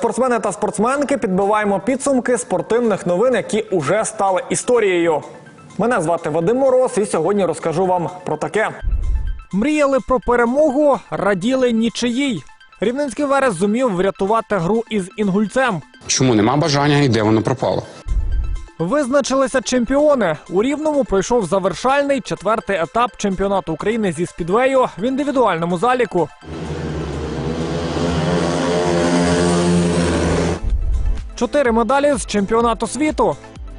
спортсмени та спортсменки, підбиваємо підсумки спортивних новин, які уже стали історією. Мене звати Вадим Мороз, і сьогодні розкажу вам про таке. Мріяли про перемогу, раділи нічиїй. Рівненський верес зумів врятувати гру із інгульцем. Чому нема бажання і де воно пропало? Визначилися чемпіони. У Рівному пройшов завершальний четвертий етап чемпіонату України зі спідвею в індивідуальному заліку. Чотири медалі з чемпіонату світу.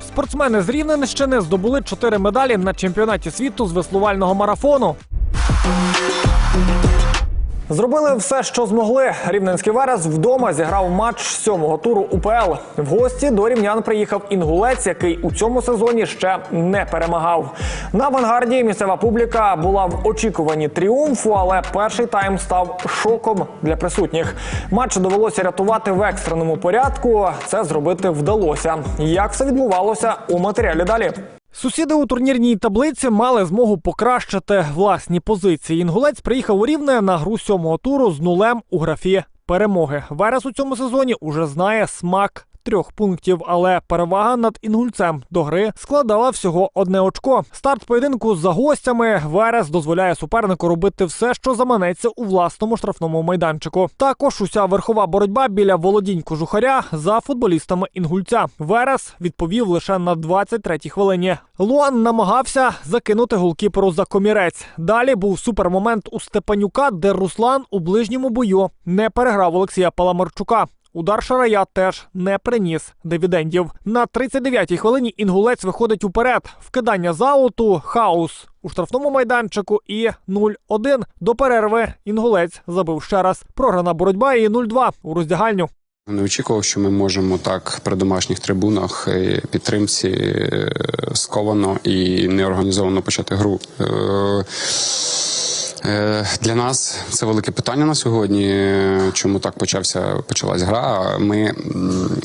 Спортсмени з Рівненщини здобули чотири медалі на чемпіонаті світу з веслувального марафону. Зробили все, що змогли. Рівненський Верес вдома зіграв матч сьомого туру УПЛ. В гості до рівнян приїхав інгулець, який у цьому сезоні ще не перемагав. На авангарді місцева публіка була в очікуванні тріумфу, але перший тайм став шоком для присутніх. Матч довелося рятувати в екстреному порядку. Це зробити вдалося. Як все відбувалося у матеріалі далі? Сусіди у турнірній таблиці мали змогу покращити власні позиції. Інгулець приїхав у рівне на гру сьомого туру з нулем у графі перемоги. Верес у цьому сезоні уже знає смак. Трьох пунктів, але перевага над інгульцем до гри складала всього одне очко. Старт поєдинку за гостями Верес дозволяє супернику робити все, що заманеться у власному штрафному майданчику. Також уся верхова боротьба біля володінь кожухаря за футболістами інгульця. Верес відповів лише на 23-й хвилині. Луан намагався закинути голкіперу за комірець. Далі був супермомент у Степанюка, де Руслан у ближньому бою не переграв Олексія Паламарчука. Удар Шарая теж не приніс дивідендів. На 39-й хвилині інгулець виходить уперед. Вкидання з хаос у штрафному майданчику і 0-1. До перерви інгулець забив ще раз. Програна боротьба і 0-2 у роздягальню. Не очікував, що ми можемо так при домашніх трибунах е, підтримці е, сковано і неорганізовано почати гру. Е, Для нас це велике питання на сьогодні. Чому так почався почалась гра? Ми,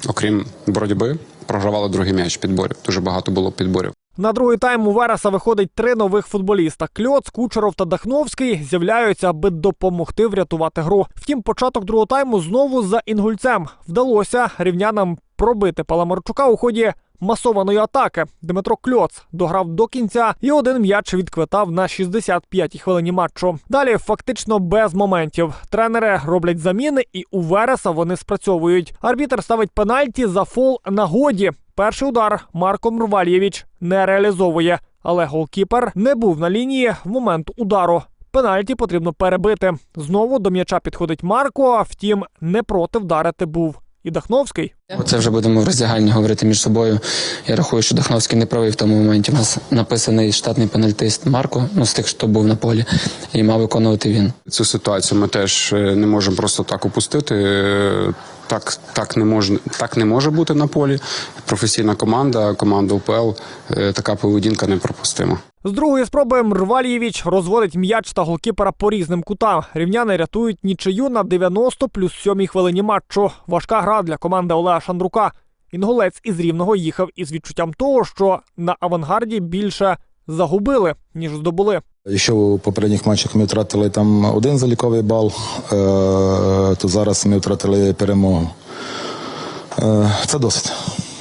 окрім боротьби, програвали другий м'яч підборів. Дуже багато було підборів. На другий тайм у Вереса виходить три нових футболіста: Кльоц, Кучеров та Дахновський з'являються, аби допомогти врятувати гру. Втім, початок другого тайму знову за інгульцем вдалося рівнянам пробити Паламарчука у ході. Масованої атаки Дмитро Кльоц дограв до кінця і один м'яч відквитав на 65-й хвилині матчу. Далі фактично без моментів. Тренери роблять заміни, і у Вереса вони спрацьовують. Арбітер ставить пенальті за фол на годі. Перший удар Марко Мрвальєвич не реалізовує, але голкіпер не був на лінії в момент удару. Пенальті потрібно перебити. Знову до м'яча підходить Марко. Втім, не проти вдарити був і Дахновський. Це вже будемо в роздягальні говорити між собою. Я рахую, що Дахновський не правий в тому моменті. У нас написаний штатний пенальтист Марко, ну з тих, хто був на полі, і мав виконувати він. Цю ситуацію ми теж е, не можемо просто так опустити. Е, Так, так не може так не може бути на полі. Професійна команда, команда УПЛ. е, Така поведінка неприпустима. З другої спроби Мрвальєвич розводить м'яч та голкіпера по різним кутам. Рівняни рятують нічию на 90 плюс 7 хвилині матчу. Важка гра для команди Олега Шандрука. Інгулець із рівного їхав із відчуттям того, що на авангарді більше загубили, ніж здобули. Якщо у попередніх матчах ми втратили там один заліковий бал, е, то зараз ми втратили перемогу. Е, Це досить.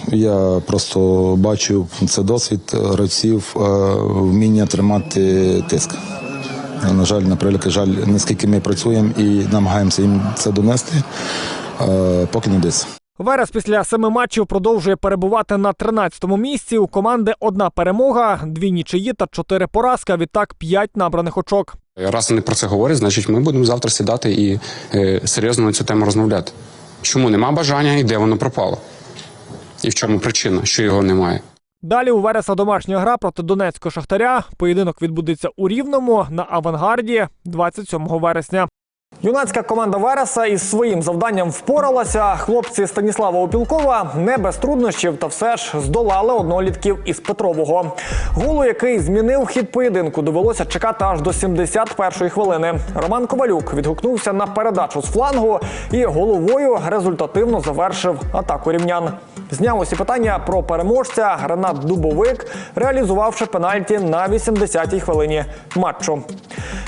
Я просто бачу це досвід гравців, е, вміння тримати тиск. На жаль, на превеликий жаль, наскільки ми працюємо і намагаємося їм це донести, е, поки не вдається. Верес після семи матчів продовжує перебувати на 13-му місці. У команди одна перемога, дві нічиї та чотири поразки. а Відтак п'ять набраних очок. Раз вони про це говорять, значить ми будемо завтра сідати і е, серйозно на цю тему розмовляти. Чому нема бажання і де воно пропало? І в чому причина, що його немає? Далі у Вереса домашня гра проти Донецького Шахтаря. Поєдинок відбудеться у Рівному на авангарді 27 вересня. Юнацька команда Вереса із своїм завданням впоралася. Хлопці Станіслава Опілкова не без труднощів та все ж здолали однолітків із Петрового. Голу, який змінив хід поєдинку, довелося чекати аж до 71-ї хвилини. Роман Ковалюк відгукнувся на передачу з флангу і головою результативно завершив атаку рівнян. Зняв усі питання про переможця Ренат Дубовик, реалізувавши пенальті на 80-й хвилині матчу.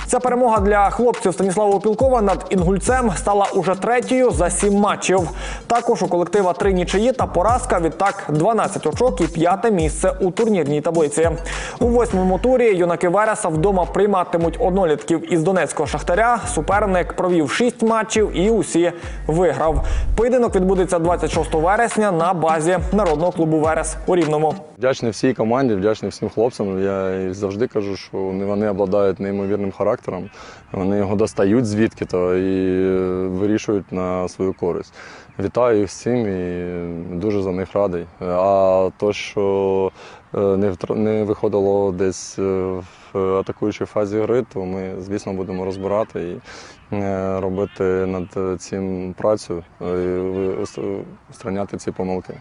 Ця перемога для хлопців Станіслава Опілкова над інгульцем стала уже третьою за сім матчів. Також у колектива три нічиї та поразка. Відтак 12 очок і п'яте місце у турнірній таблиці. У восьмому турі юнаки Вереса вдома прийматимуть однолітків із Донецького шахтаря. Суперник провів шість матчів і усі виграв. Поєдинок відбудеться 26 вересня на базі народного клубу Верес у Рівному. Вдячний всій команді, вдячний всім хлопцям. Я завжди кажу, що вони обладають неймовірним характером. Вони його достають звідки-то і е, вирішують на свою користь. Вітаю їх цим і дуже за них радий. А то, що е, не, виходило десь е, в атакуючій фазі гри, то ми, звісно, будемо розбирати і робити над цим працю і устраняти ці помилки.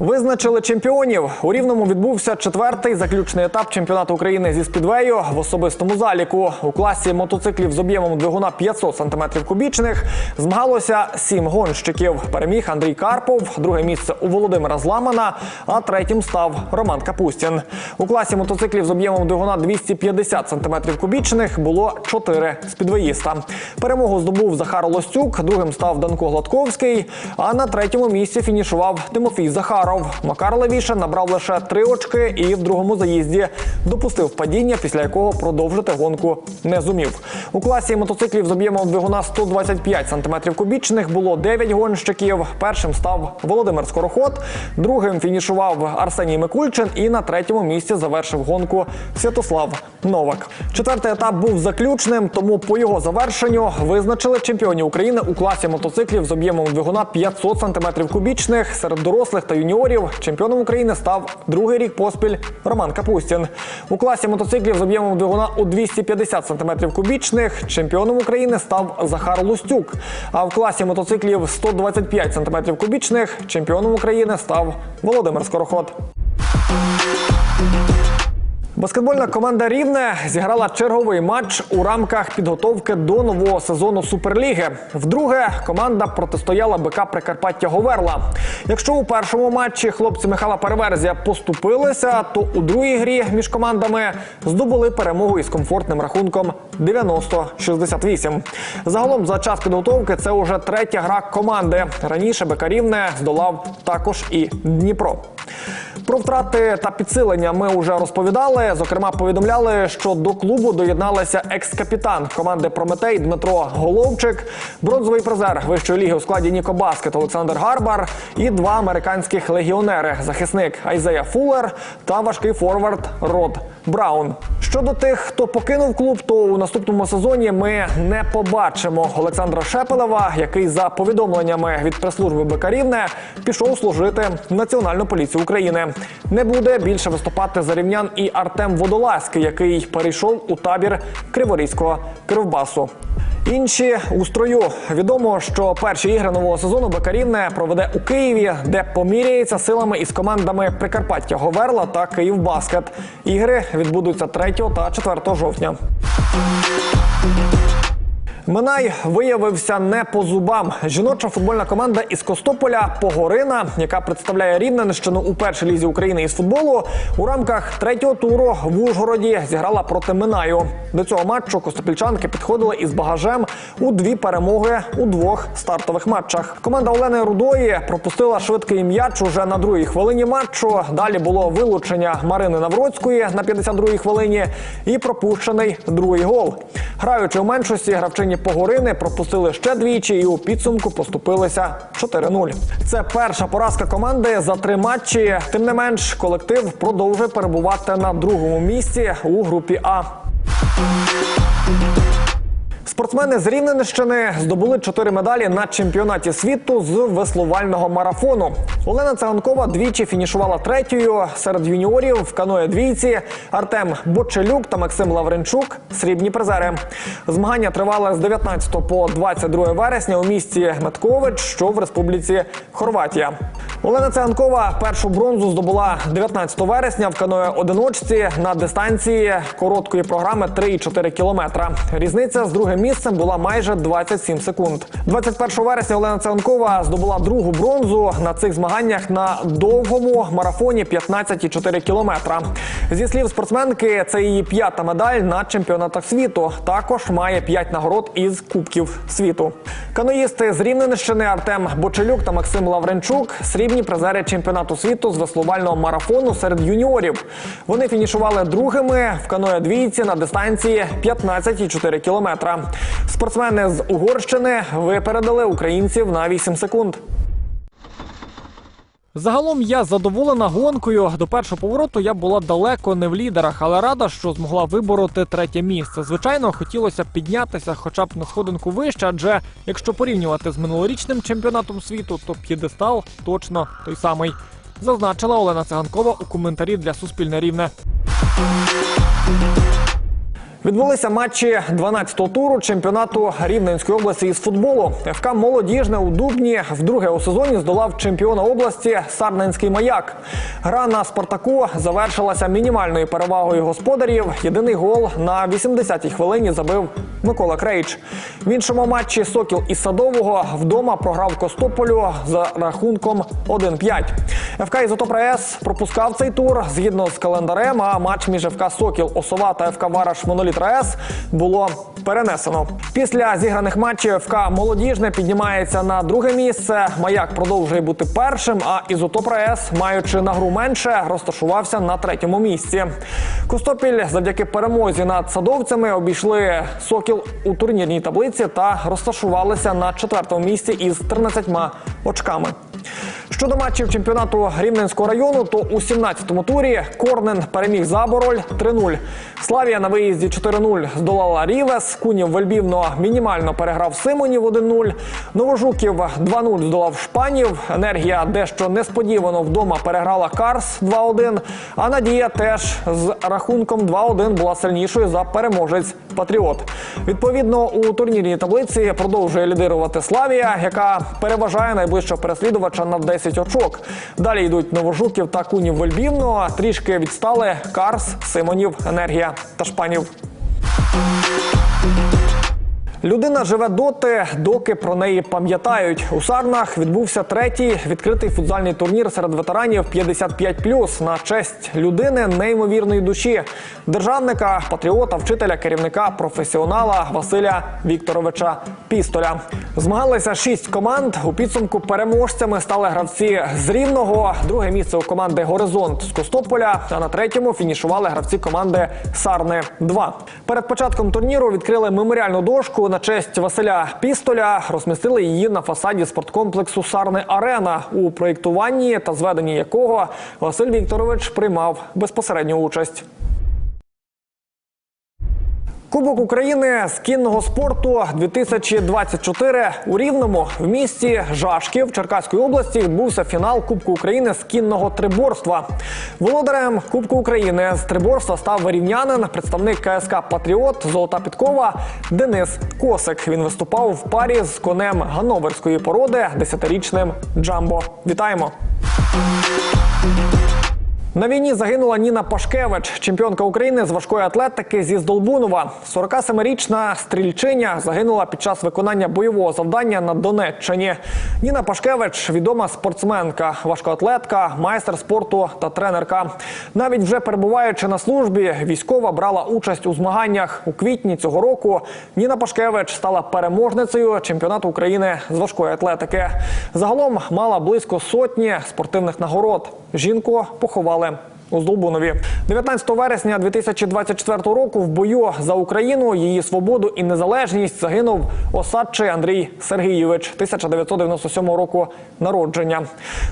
Визначили чемпіонів. У Рівному відбувся четвертий заключний етап чемпіонату України зі спідвею в особистому заліку. У класі мотоциклів з об'ємом двигуна 500 см кубічних змагалося сім гонщиків. Переміг Андрій Карпов, друге місце у Володимира Зламана, а третім став Роман Капустін. У класі мотоциклів з об'ємом двигуна 250 см кубічних було чотири спідвеїста. Перемогу здобув Захар Лостюк, другим став Данко Гладковський, а на третьому місці фінішував Тимофій Захаров. Макар Левіша набрав лише три очки і в другому заїзді допустив падіння, після якого продовжити гонку не зумів. У класі мотоциклів з об'ємом двигуна 125 см кубічних було 9 гонщиків. Першим став Володимир Скороход, другим фінішував Арсеній Микульчин і на третьому місці завершив гонку Святослав Новак. Четвертий етап був заключним, тому по його завершенню визначили чемпіонів України у класі мотоциклів з об'ємом двигуна 500 см кубічних серед дорослих та юніорів. Чемпіоном України став другий рік поспіль Роман Капустін. У класі мотоциклів з об'ємом двигуна у 250 см кубічних чемпіоном України став Захар Лустюк. А в класі мотоциклів 125 см кубічних чемпіоном України став Володимир Скороход. Баскетбольна команда Рівне зіграла черговий матч у рамках підготовки до нового сезону Суперліги. Вдруге команда протистояла БК Прикарпаття Говерла. Якщо у першому матчі хлопці Михайла Переверзія поступилися, то у другій грі між командами здобули перемогу із комфортним рахунком 90-68. Загалом за час підготовки це уже третя гра команди. Раніше БК Рівне здолав також і Дніпро. Про втрати та підсилення ми вже розповідали. Зокрема, повідомляли, що до клубу доєдналися екс-капітан команди Прометей Дмитро Головчик, бронзовий призер вищої ліги у складі Ніко Баскет Олександр Гарбар і два американських легіонери захисник Айзея Фуллер та важкий форвард Род Браун. Щодо тих, хто покинув клуб, то у наступному сезоні ми не побачимо Олександра Шепелева, який за повідомленнями від прес-служби БК Рівне пішов служити в Національну поліцію України. Не буде більше виступати за рівнян і Артем Водолазький, який перейшов у табір Криворізького Кривбасу. Інші у строю відомо, що перші ігри нового сезону Бекарівне проведе у Києві, де поміряється силами із командами Прикарпаття Говерла та Київбаскет. Ігри відбудуться 3 та 4 жовтня. Минай виявився не по зубам. Жіноча футбольна команда із Костополя Погорина, яка представляє Рівненщину у першій лізі України із футболу, у рамках третього туру в Ужгороді зіграла проти Минаю. До цього матчу костопільчанки підходили із багажем у дві перемоги у двох стартових матчах. Команда Олени Рудої пропустила швидкий м'яч уже на другій хвилині матчу. Далі було вилучення Марини Навроцької на 52-й хвилині і пропущений другий гол. Граючи у меншості, гравчині Погорини пропустили ще двічі і у підсумку поступилися 4-0. Це перша поразка команди за три матчі. Тим не менш, колектив продовжує перебувати на другому місці у групі А. Спортсмени з Рівненщини здобули чотири медалі на чемпіонаті світу з веслувального марафону. Олена Циганкова двічі фінішувала третьою серед юніорів в каное двійці. Артем Бочелюк та Максим Лавренчук срібні призери. Змагання тривали з 19 по 22 вересня у місті Меткович, що в Республіці Хорватія. Олена Циганкова першу бронзу здобула 19 вересня в каное одиночці на дистанції короткої програми 3,4 кілометра. Різниця з другим місцем була майже 27 секунд. 21 вересня Олена Циганкова здобула другу бронзу на цих змаганнях на довгому марафоні 15,4 кілометра. Зі слів спортсменки, це її п'ята медаль на чемпіонатах світу. Також має п'ять нагород із кубків світу. Каноїсти з Рівненщини Артем Бочелюк та Максим Лавренчук срібні призери чемпіонату світу з веслувального марафону серед юніорів. Вони фінішували другими в каное двійці на дистанції 15,4 кілометра. Спортсмени з Угорщини випередили українців на 8 секунд. Загалом я задоволена гонкою. До першого повороту я була далеко не в лідерах, але рада, що змогла вибороти третє місце. Звичайно, хотілося б піднятися хоча б на сходинку вище, адже якщо порівнювати з минулорічним чемпіонатом світу, то п'єдестал точно той самий. Зазначила Олена Циганкова у коментарі для Суспільне Рівне. Відбулися матчі 12-го туру чемпіонату Рівненської області із футболу. ФК Молодіжне у Дубні вдруге у сезоні здолав чемпіона області Сарненський маяк. Гра на Спартаку завершилася мінімальною перевагою господарів. Єдиний гол на 80-й хвилині забив Микола Крейч. В іншому матчі Сокіл із Садового вдома програв Костополю за рахунком 1-5. ФК Ізотопра С пропускав цей тур згідно з календарем. А матч між ФК Сокіл Осова та ФК Вараш Моноліт РАЕС було перенесено. Після зіграних матчів ФК Молодіжне піднімається на друге місце. Маяк продовжує бути першим. А Ізотопра С, маючи на гру менше, розташувався на третьому місці. Костопіль завдяки перемозі над садовцями обійшли Сокіл у турнірній таблиці та розташувалися на четвертому місці із 13 очками. Щодо матчів чемпіонату Рівненського району, то у 17-му турі Корнен переміг Забороль 3-0. Славія на виїзді 4-0 здолала Рівес. Кунів Вельбівно мінімально переграв Симонів 1-0. Новожуків 2-0 здолав Шпанів. Енергія дещо несподівано вдома переграла Карс 2-1. А Надія теж з рахунком 2-1 була сильнішою за переможець Патріот. Відповідно, у турнірній таблиці продовжує лідирувати Славія, яка переважає найближчого переслідувача на 10 очок. Далі йдуть Новожуків та Кунів Вельбівно. Трішки відстали Карс, Симонів, Енергія та Шпанів. Людина живе доти, доки про неї пам'ятають. У Сарнах відбувся третій відкритий футзальний турнір серед ветеранів 55+, на честь людини неймовірної душі, державника, патріота, вчителя, керівника, професіонала Василя Вікторовича Пістоля. Змагалися шість команд. У підсумку переможцями стали гравці з Рівного. Друге місце у команди Горизонт з Костополя. А на третьому фінішували гравці команди Сарни 2 Перед початком турніру відкрили меморіальну дошку на честь Василя Пістоля. Розмістили її на фасаді спорткомплексу Сарни Арена, у проєктуванні та зведенні якого Василь Вікторович приймав безпосередню участь. Кубок України з кінного спорту 2024 у Рівному в місті Жашків Черкаської області відбувся фінал Кубку України з кінного триборства. Володарем Кубку України з триборства став рівнянин, представник КСК Патріот Золота Підкова Денис Косик. Він виступав в парі з конем гановерської породи, десятирічним Джамбо. Вітаємо! На війні загинула Ніна Пашкевич, чемпіонка України з важкої атлетики зі Здолбунова. 47-річна стрільчиня загинула під час виконання бойового завдання на Донеччині. Ніна Пашкевич відома спортсменка, важкоатлетка, майстер спорту та тренерка. Навіть вже перебуваючи на службі, військова брала участь у змаганнях. У квітні цього року Ніна Пашкевич стала переможницею чемпіонату України з важкої атлетики. Загалом мала близько сотні спортивних нагород. Жінку поховали у Здолбунові. 19 вересня 2024 року в бою за Україну, її свободу і незалежність загинув осадчий Андрій Сергійович 1997 року народження.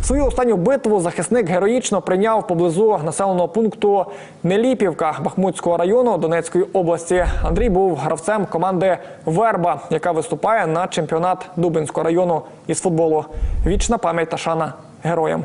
Свою останню битву захисник героїчно прийняв поблизу населеного пункту Неліпівка Бахмутського району Донецької області. Андрій був гравцем команди Верба, яка виступає на чемпіонат Дубинського району із футболу. Вічна пам'ять та шана героям.